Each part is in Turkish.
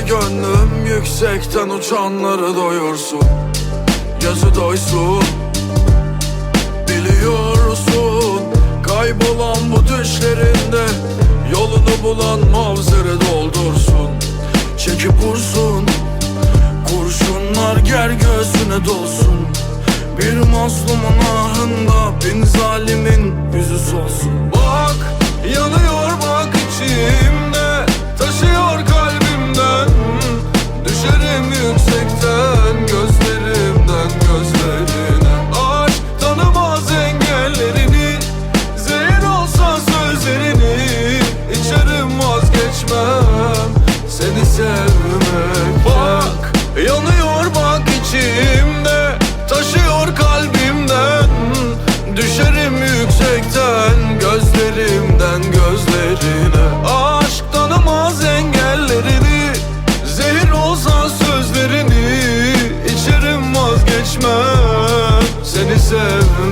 gönlüm yüksekten uçanları doyursun. Gözü doysun. Biliyorsun kaybolan bu düşlerinde Yolunu bulan mavzere doldursun. Çekip vursun. Kurşunlar ger göğsüne dolsun. Bir mazlumun ahında bin zalimin yüzü içimde Taşıyor kalbimden. Düşerim yüksekten Gözlerimden gözlerine. Aşk tanımaz engellerini Zehir olsan sözlerini. İçerim vazgeçmem Seni sevmem.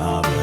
Amen.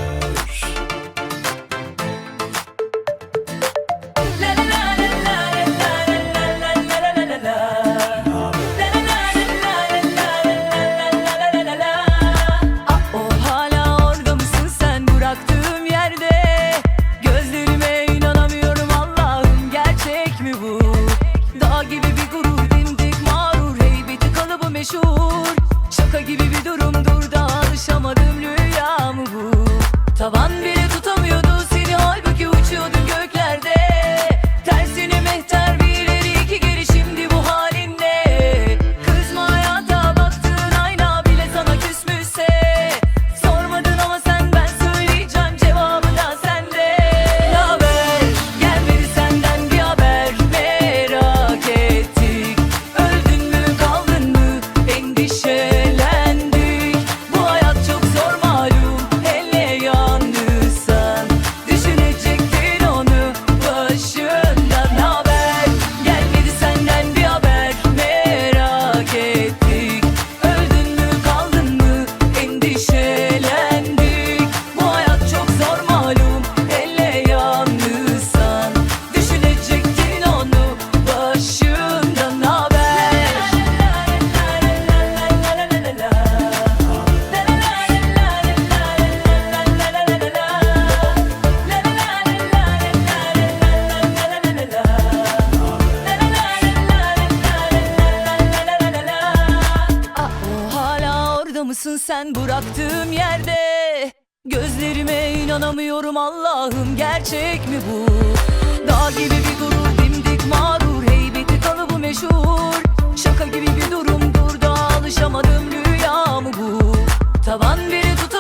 sen bıraktığım yerde Gözlerime inanamıyorum Allah'ım gerçek mi bu? Dağ gibi bir gurur dimdik mağrur heybeti kanı bu meşhur Şaka gibi bir durum dur alışamadım rüya mı bu? Tavan biri tutar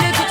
Böyle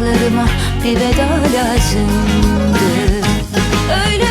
Dudaklarıma bir veda lazımdı Öyle